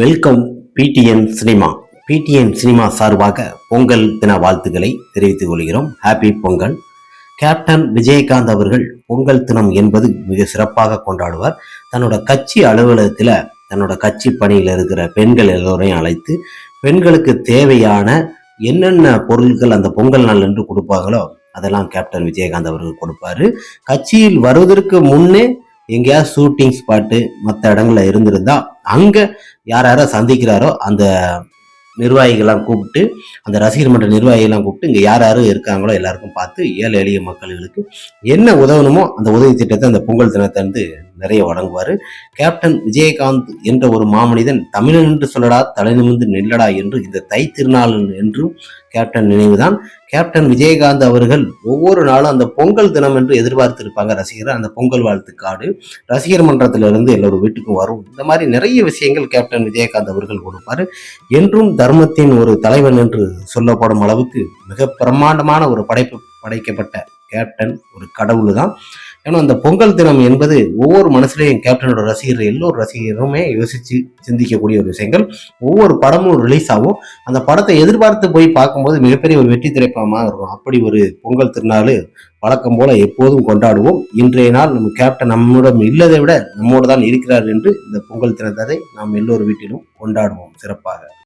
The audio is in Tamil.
Welcome PDN cinema PDN cinema சார்பாக பொங்கல் தின வாழ்த்துக்களை தெரிவித்துக் கொள்கிறோம். ஹாப்பி பொங்கல். கேப்டன் விஜயகாந்த் அவர்கள் பொங்கல் தினம் என்பது மிக சிறப்பாக கொண்டாடுவார். தன்னோட கட்சி அலுவலகத்தில் தன்னோட கட்சி பணியில் இருக்கிற பெண்கள் எல்லோரையும் அழைத்து பெண்களுக்கு தேவையான என்னென்ன பொருட்கள் அந்த பொங்கல் நாள் என்று கொடுப்பாங்களோ அதெல்லாம் கேப்டன் விஜயகாந்த் அவர்கள் கொடுப்பாரு. கட்சியில் வருவதற்கு முன்னே எங்கேயாவது ஷூட்டிங் ஸ்பாட்டு மற்ற இடங்கள்ல இருந்திருந்தா அங்கே யார் யாரை சந்திக்கிறாரோ அந்த நிர்வாகிகள்லாம் கூப்பிட்டு அந்த ரசிகர் மன்ற நிர்வாகிகள்லாம் கூப்பிட்டு இங்கே யார் யாரும் இருக்காங்களோ எல்லாருக்கும் பார்த்து ஏழை எளிய மக்களுக்கு என்ன உதவணுமோ அந்த உதவி திட்டத்தை அந்த பொங்கல் தினத்தை வந்து நிறைய வழங்குவார் கேப்டன் விஜயகாந்த் என்ற ஒரு மாமனிதன் தமிழன் என்று சொல்லடா தலை நிமிர்ந்து நில்லடா என்று இந்த தை திருநாள் என்றும் கேப்டன் நினைவுதான். கேப்டன் விஜயகாந்த் அவர்கள் ஒவ்வொரு நாளும் அந்த பொங்கல் தினம் என்று எதிர்பார்த்திருப்பாங்க ரசிகர் அந்த பொங்கல் வாழ்த்து காடு ரசிகர் மன்றத்திலிருந்து எல்லோரும் வீட்டுக்கும் வரும். இந்த மாதிரி நிறைய விஷயங்கள் கேப்டன் விஜயகாந்த் அவர்கள் கொடுப்பார். என்றும் தர்மத்தின் ஒரு தலைவன் என்று சொல்லப்படும் அளவுக்கு மிக பிரம்மாண்டமான ஒரு படைப்பு படைக்கப்பட்ட கேப்டன் ஒரு கடவுள் தான் ஏன்னா அந்த பொங்கல் தினம் என்பது ஒவ்வொரு மனசுலையும் கேப்டனோட ரசிகர் எல்லோரும் ரசிகருமே யோசிச்சு சிந்திக்கக்கூடிய ஒரு விஷயங்கள். ஒவ்வொரு படமும் ரிலீஸ் ஆகும். அந்த படத்தை எதிர்பார்த்து போய் பார்க்கும்போது மிகப்பெரிய ஒரு வெற்றி திரைப்படமாக இருக்கும். அப்படி ஒரு பொங்கல் திருநாள் வழக்கம் போல எப்போதும் கொண்டாடுவோம். இன்றைய நாள் நம்ம கேப்டன் நம்மிடம் இல்லதை விட நம்மோடு தான் இருக்கிறார் என்று இந்த பொங்கல் தினத்தை நாம் எல்லோர் வீட்டிலும் கொண்டாடுவோம். சிறப்பாக.